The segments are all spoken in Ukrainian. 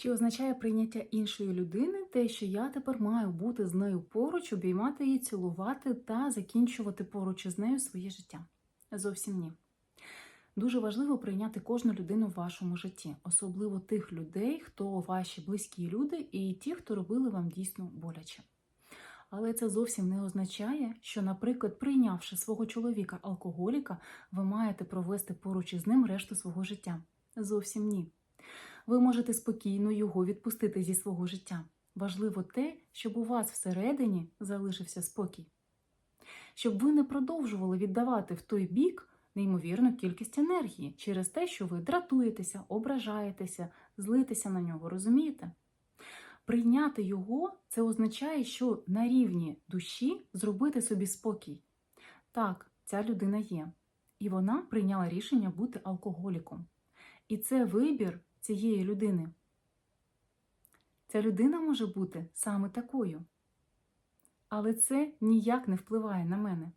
Чи означає прийняття іншої людини те, що я тепер маю бути з нею поруч, обіймати її, цілувати та закінчувати поруч із нею своє життя? Зовсім ні. Дуже важливо прийняти кожну людину в вашому житті, особливо тих людей, хто ваші близькі люди, і ті, хто робили вам дійсно боляче. Але це зовсім не означає, що, наприклад, прийнявши свого чоловіка алкоголіка, ви маєте провести поруч із ним решту свого життя. Зовсім ні. Ви можете спокійно його відпустити зі свого життя. Важливо те, щоб у вас всередині залишився спокій, щоб ви не продовжували віддавати в той бік неймовірну кількість енергії через те, що ви дратуєтеся, ображаєтеся, злитеся на нього, розумієте? Прийняти його це означає, що на рівні душі зробити собі спокій. Так, ця людина є, і вона прийняла рішення бути алкоголіком. І це вибір цієї людини. Ця людина може бути саме такою. Але це ніяк не впливає на мене.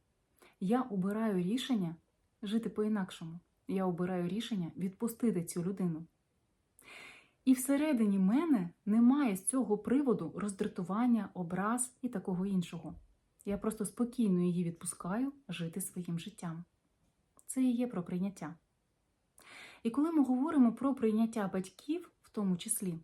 Я обираю рішення жити по-інакшому. Я обираю рішення відпустити цю людину. І всередині мене немає з цього приводу роздратування, образ і такого іншого. Я просто спокійно її відпускаю жити своїм життям. Це і є про прийняття. І коли ми говоримо про прийняття батьків, в тому числі,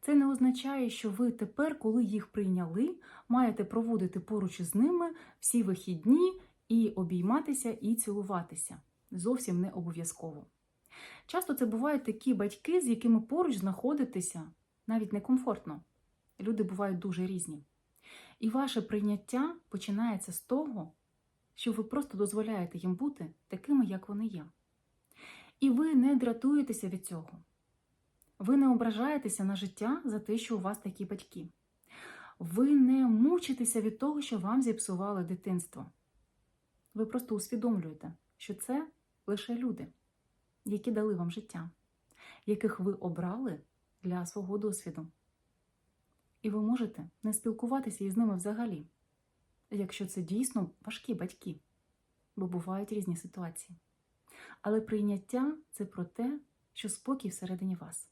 це не означає, що ви тепер, коли їх прийняли, маєте проводити поруч із ними всі вихідні і обійматися і цілуватися. Зовсім не обов'язково. Часто це бувають такі батьки, з якими поруч знаходитися навіть некомфортно. Люди бувають дуже різні. І ваше прийняття починається з того, що ви просто дозволяєте їм бути такими, як вони є. І ви не дратуєтеся від цього. Ви не ображаєтеся на життя за те, що у вас такі батьки. Ви не мучитеся від того, що вам зіпсували дитинство. Ви просто усвідомлюєте, що це лише люди, які дали вам життя, яких ви обрали для свого досвіду. І ви можете не спілкуватися із ними взагалі, якщо це дійсно важкі батьки, бо бувають різні ситуації. Але прийняття це про те, що спокій всередині вас.